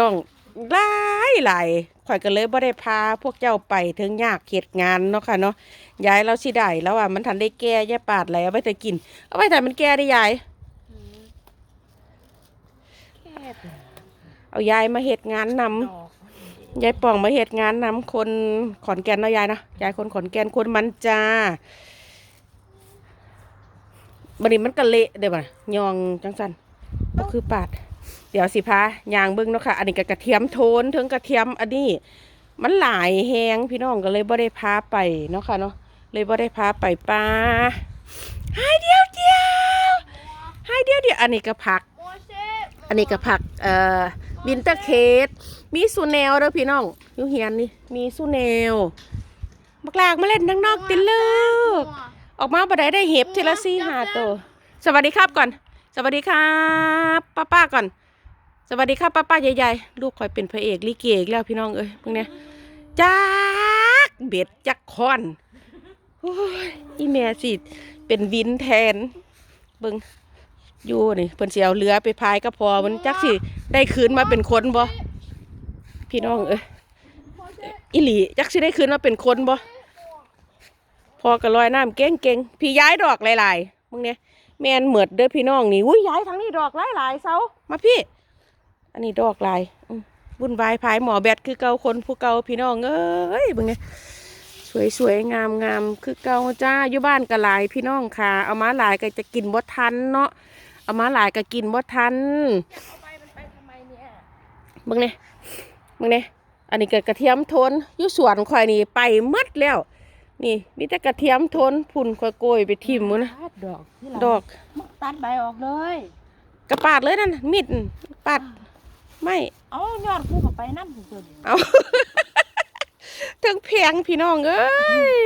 น้องหลายหลายข่อยก็เลยบ่ได้พาพวกเจ้าไปถึงยากเฮ็ดงานเนาะค่ะเนาะยายเราสิได้แล้วอะมันทันได้แก่ยายปาดแล้วเอาไว้แต่กิน เอาไว้แต่มันแก่ได้ยายเอายายมาเฮ็ดงานนำยายป่องมาเฮ็ดงานนำคนขอนแก่นเนาะยายเนาะยายคนขอนแก่นคนมันจ้าบัดนี้มันก็เละเด้บ่ะยองจังซั่นก็คือปาด เดี๋ยวสิพายางเบิ่งเนาะค่ะ อันนี้ก็กระเทียมโทนถึงกระเทียมอันนี้ มันหลายแฮงพี่น้องก็เลยบ่ได้พาไปเนาะค่ะเนาะเลยบ่ได้พาไปป้าให้เดียวเดียวให้เดียวเดียวอันนี้ก็ผัก อันนี้ก็ผักเอ่อบินเตอร์เคสมีสูแนวเด้อพี่น้องอยู่เฮียนนี่มีสูแนวบักลากมาเล่นทั้งนอกติลูกออกมาบ่ได้ได้เห็บทีละสี่หาตัวสวัสดีครับก่อน สวัสดีครับป้าป้าก่อน สวัสดีครับป้าป้าใหญ่ๆลูกคอยเป็นพระเอกลิเกอีกแล้วพี่น้องเอ้ยพวกเนี้ยจักเบ็ดจักคอนโอ้ยอีแม่สิเป็นวินแทนเบิงอยู่นี่เพิ่นสิเอาเรือไปพายก็พอมันจักสิได้คืนมาเป็นคนบ่พี่น้องเอ้ยอีหลีจักสิได้คืนมาเป็นคนบ่พอก็ลอยน้ำเก่งๆพี่ย้ายดอกหลายๆมึงเนี่ย แมนเหมือดเด้อพี่น้องนี่อุ้ยย้ายทางนี้ดอกหลายๆเซามาพี่ อันนี้ดอกลายอืมวุ่นวายพายหมอแบตคือเก่าคนผู้เก่าพี่น้องเอ้ยเบิ่งเนี่ยสวยสวยงามงามคือเก่าจ้าอยู่บ้านก็หลายพี่น้องค่ะ เอามาหลายก็จะกินบ่ทันเนาะเอามาหลายก็กินบ่ทันเอาไปมันไปทำไมเนี่ยเบิ่งเนี่ยเบิ่งเนี่ยอันนี้เก็กระเทียมทนอยู่สวนข่อยนี่ไปหมดแล้ว นี่มีแต่กระเทียมโทนพุ่นข่อยโกยไปทิ่มมื้อนะตัดดอกที่หลังดอกมึงตัดใบออกเลย กระปาดเลยนั่นมีดปาดไม่เอายอดคู่กับไปน้ำสุดเอา ถึงแพงพี่น้องเอ้ย